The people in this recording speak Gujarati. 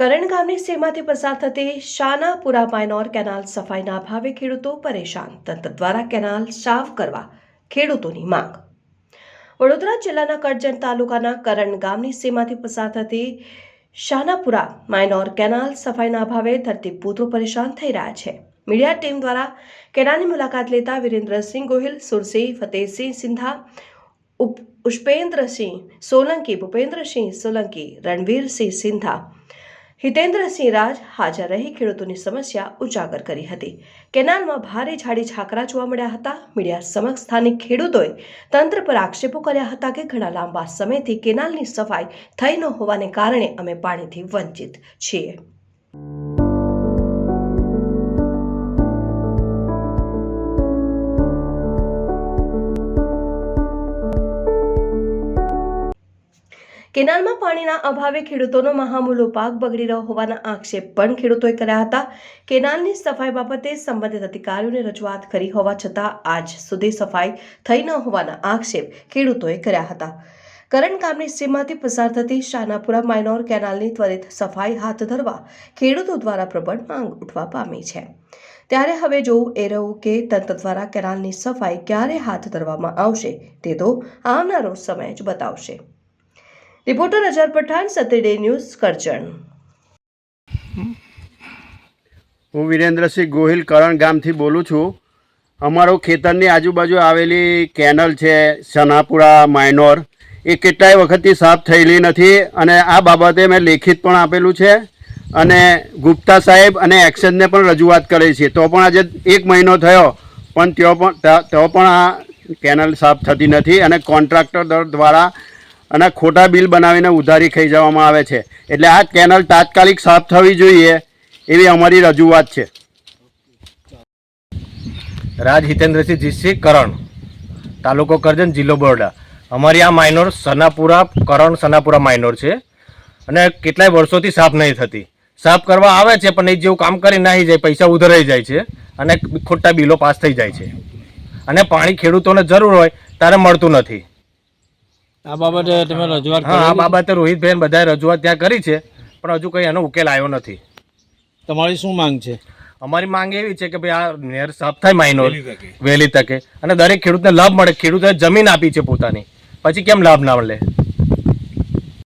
કરણ ગામની સીમાથી પસાર થતી શાનાપુરા માઇનોર કેનાલ સફાઈના અભાવે ખેડૂતો પરેશાન. તંત્ર દ્વારા કેનાલ સાફ કરવા ખેડૂતોની માંગ. વડોદરા જિલ્લાના કરજણ તાલુકાના કરણ ગામની સીમાથી પસાર થતી શાનાપુરા માઇનોર કેનાલ સફાઈના અભાવે ધરતીપુત્રો પરેશાન થઈ રહ્યા છે. મીડિયા ટીમ દ્વારા કેનાલની મુલાકાત લેતા વિરેન્દ્રસિંહ ગોહિલ, સુરસિંહ, ફતેહસિંહ સિંધા, ઉપ- પુષ્પેન્દ્રસિંહ સોલંકી, ભૂપેન્દ્રસિંહ સોલંકી, રણવીરસિંહ સિંધા હિતેન્દ્રસિંહ રાજ હાજર રહી ખેડૂતોની સમસ્યા ઉજાગર કરી હતી. કેનાલમાં ભારે ઝાડી છાકરા જોવા મળ્યા હતા. મીડિયા સમક્ષ સ્થાનિક ખેડૂતોએ તંત્ર પર આક્ષેપો કર્યા હતા કે ઘણા લાંબા સમયથી કેનાલની સફાઈ થઈ ન હોવાને કારણે અમે પાણીથી વંચિત છીએ. કેનાલમાં પાણીના અભાવે ખેડૂતોનો મહામૂલો પાક બગડી રહ્યો હોવાના આક્ષેપ પણ ખેડૂતોએ કર્યા હતા. કેનાલની સફાઈ બાબતે સંબંધિત અધિકારીઓને રજૂઆત કરી હોવા છતાં આજ સુધી સફાઈ થઈ ન હોવાના આક્ષેપ ખેડૂતોએ કર્યા હતા. કરણ ગામની સીમાથી પસાર થતી શાનાપુરા માઇનોર કેનાલની ત્વરિત સફાઈ હાથ ધરવા ખેડૂતો દ્વારા પ્રબળ માંગ ઉઠવા પામી છે. ત્યારે હવે જોવું એ રહ્યું કે તંત્ર દ્વારા કેનાલની સફાઈ ક્યારે હાથ ધરવામાં આવશે તે તો આવનારો સમય જ બતાવશે. Reporter Ajar Pathan Saturday news, Karjan. હું વિરેન્દ્રસિંહ ગોહિલ કરણ ગામથી બોલું છું. અમારો ખેતરની આજુબાજુ આવેલી કેનલ છે, સનાપુરા, માઇનોર. એ કેટલાય વખતથી સાફ થયેલી નથી અને આ બાબતે મેં લેખિત પણ આપેલું છે અને ગુપ્તા સાહેબ અને એક્શનને પણ રજૂઆત કરી છે. તો પણ આજે એક મહિનો થયો, પણ ત્યાં પણ તો પણ આ કેનલ સાફ થતી નથી અને કોન્ટ્રાક્ટર દ્વારા અને ખોટા બિલ બનાવીને ઉધારી ખાઈ જવામાં આવે છે. એટલે આ કેનલ તાત્કાલિક સાફ થવી જોઈએ એવી અમારી રજૂઆત છે. રાજ હિતેન્દ્રસિંહ જીતસિંહ કરણ. તાલુકો કરજણ, જિલ્લો બરોડા. અમારી આ માઇનોર સનાપુરા, કરણ સનાપુરા માઇનોર છે. અને કેટલાય વર્ષોથી સાફ નહીં થતી. સાફ કરવા આવે છે, પણ એ જેવું કામ કરી નાહી જાય, પૈસા ઉધરાઈ જાય છે અને ખોટા બિલો પાસ થઈ જાય છે. અને પાણી ખેડૂતોને જરૂર હોય, ત્યારે મળતું નથી. આ બાબતે તમે રજૂઆત હા આ બાબતે રોહિતભાઈ બધાએ રજૂઆત ત્યાં કરી છે પણ હજુ કંઈ એનો ઉકેલ આવ્યો નથી. તમારી શું માંગ છે? અમારી માંગ એવી છે કે ભાઈ આ નેર સાફ થાય માઇનોર વહેલી તકે. અને દરેક ખેડૂતને લાભ મળે. ખેડૂતે જમીન આપી છે પોતાની. પછી કેમ લાભ ના મળે?